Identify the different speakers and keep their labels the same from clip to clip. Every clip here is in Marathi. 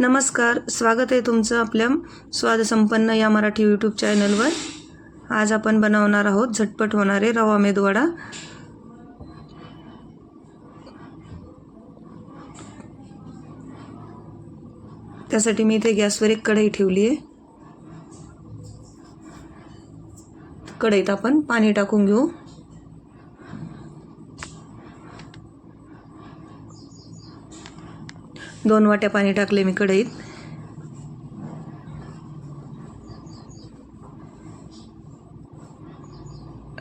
Speaker 1: नमस्कार स्वागत आहे तुमचं आपल्या स्वादसंपन्न या मराठी यूट्यूब चॅनलवर आज आपण बनवणार आहोत झटपट होणारे रवा मेदवडा. त्यासाठी मी इथे गॅसवर एक कढई ठेवली आहे. कढईत आपण पाणी टाकून घेऊ. दोन वाट्या पाणी टाकले मी कढईत.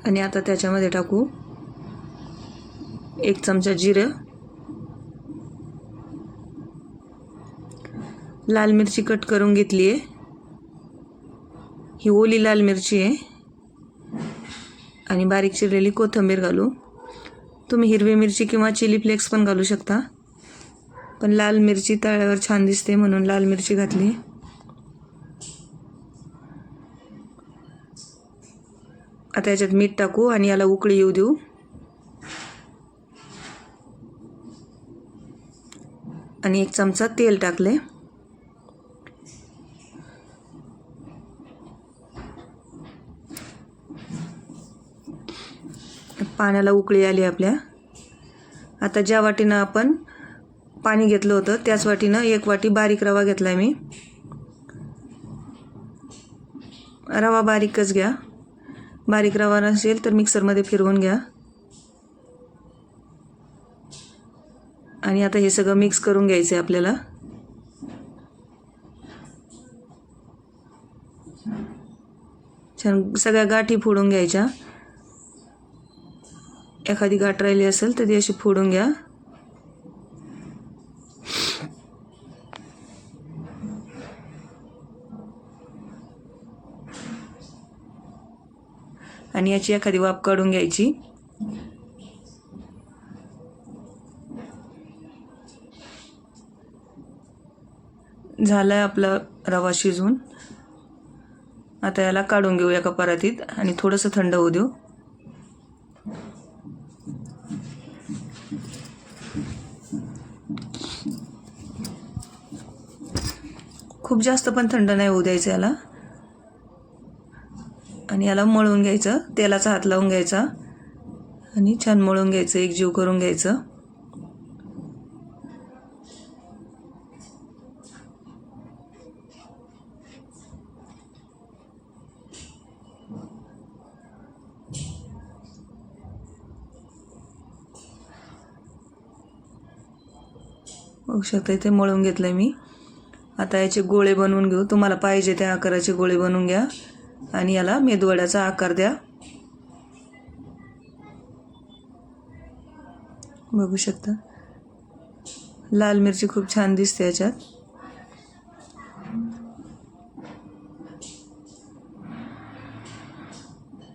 Speaker 1: आणि आता त्याच्यामध्ये टाकू एक चमचा जिरं. लाल मिरची कट करून घेतली आहे. ही ओली लाल मिरची आहे. आणि बारीक चिरलेली कोथिंबीर घालू. तुम्ही हिरवी मिरची किंवा चिली फ्लेक्स पण घालू शकता. पण लाल मिरची तळ्यावर छान दिसते म्हणून लाल मिरची घातली. आता याच्यात मीठ टाकू आणि याला उकळी येऊ देऊ. आणि एक चमचा तेल टाकले. पाण्याला उकळी आली आपल्या. आता ज्या वाटीनं आपण पाणी घेतलं होतं. त्याच वाटीनं एक वाटी बारीक रवा घेतला आहे मी. रवा बारीकच घ्या. बारीक रवा नसेल तर मिक्सरमध्ये फिरवून घ्या. आणि आता हे सगळं मिक्स करून घ्यायचं आहे आपल्याला. छान सगळ्या गाठी फोडून घ्यायच्या. एखादी गाठ राहिली असेल तर ती अशी फोडून घ्या. आणि याची एखादी वाफ काढून घ्यायची. झाला आहे आपला रवा शिजवून आता याला काढून घेऊ एका परातीत आणि थोडंसं थंड होऊ देऊ. खूप जास्त पण थंड नाही होऊ द्यायचं याला. आणि याला मळून घ्यायचं. तेलाचा हात लावून घ्यायचा. आणि छान मळून घ्यायचं. एक जीव करून घ्यायचं. बघू शकता इथे मळून घेतलं मी. आता याचे गोळे बनवून घेऊ. तुम्हाला पाहिजे त्या आकाराचे गोळे बनवून घ्या. आणि याला मेदवड्याचा आकार द्या. बघू शकता. लाल मिरची खूप छान दिसते याच्यात.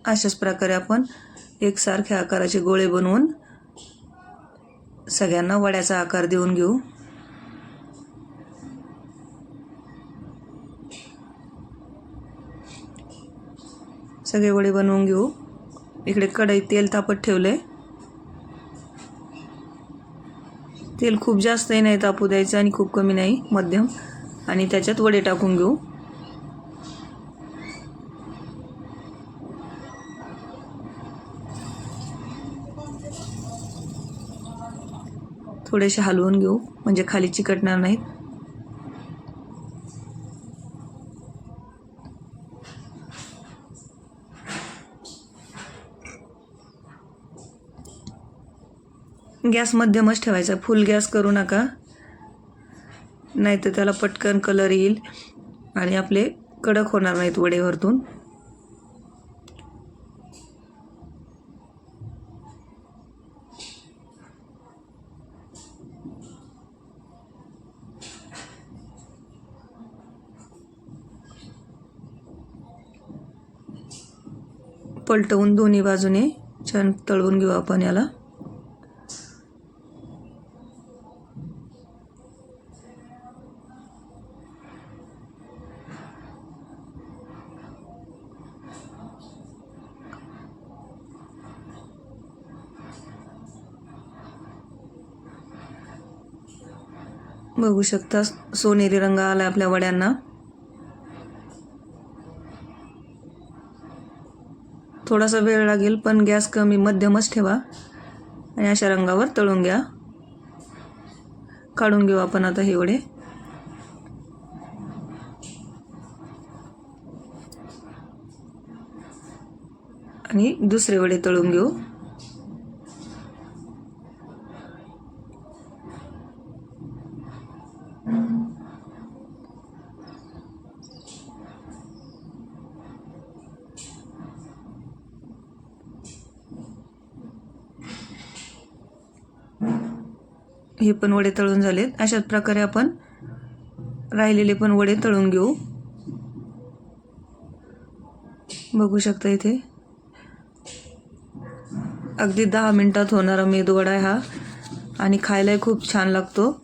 Speaker 1: अशाच प्रकारे आपण एकसारख्या आकाराचे गोळे बनवून सगळ्यांना वड्याचा आकार देऊन घेऊ. सगळे वडे बनवून घेऊ. इकडे कढईत तेल तापत ठेवले. तेल खूप जास्तही नाही तापू द्यायचं आणि खूप कमी नाही मध्यम. आणि त्याच्यात वडे टाकून घेऊ. थोडेसे हलवून घेऊ म्हणजे खाली चिकटणार नाहीत. गॅस मध्यमच ठेवायचा. फुल गॅस करू नका. नाही तर त्याला पटकन कलर येईल आणि आपले कडक होणार नाहीत वडे वरतून पलटवून दोन्ही बाजूने छान तळवून घेऊ आपण याला. बघू शकता सोनेरी रंग आला आपल्या वड्यांना. थोडासा वेळ लागेल पण गॅस कमी मध्यमच ठेवा. आणि अशा रंगावर तळून घ्या. काढून घेऊ आपण आता हे वडे. आणि दुसरे वडे तळून घेऊ. हे पण वडे तळून झालेत. अशाच प्रकारे आपण राहिलेले पण वडे तळून घेऊ. बघू शकता इथे. अगदी दहा मिनटात होणारा मेदवडा हा. आणि खायलाही खूप छान लागतो.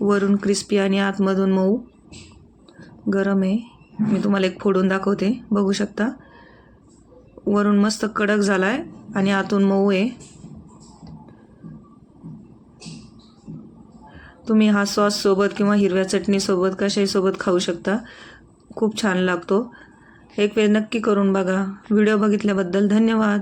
Speaker 1: वरून क्रिस्पी आणि आतमधून मऊ. गरम आहे. मी तुम्हाला एक फोडून दाखवते. बघू शकता. वरून मस्त कडक झाला आहे आणि आतून मऊ आहे. तुम्ही हा सॉससोबत किंवा हिरव्या चटणीसोबत कशाहीसोबत खाऊ शकता. खूप छान लागतो. एक वेळ नक्की करून बघा. व्हिडिओ बघितल्याबद्दल धन्यवाद.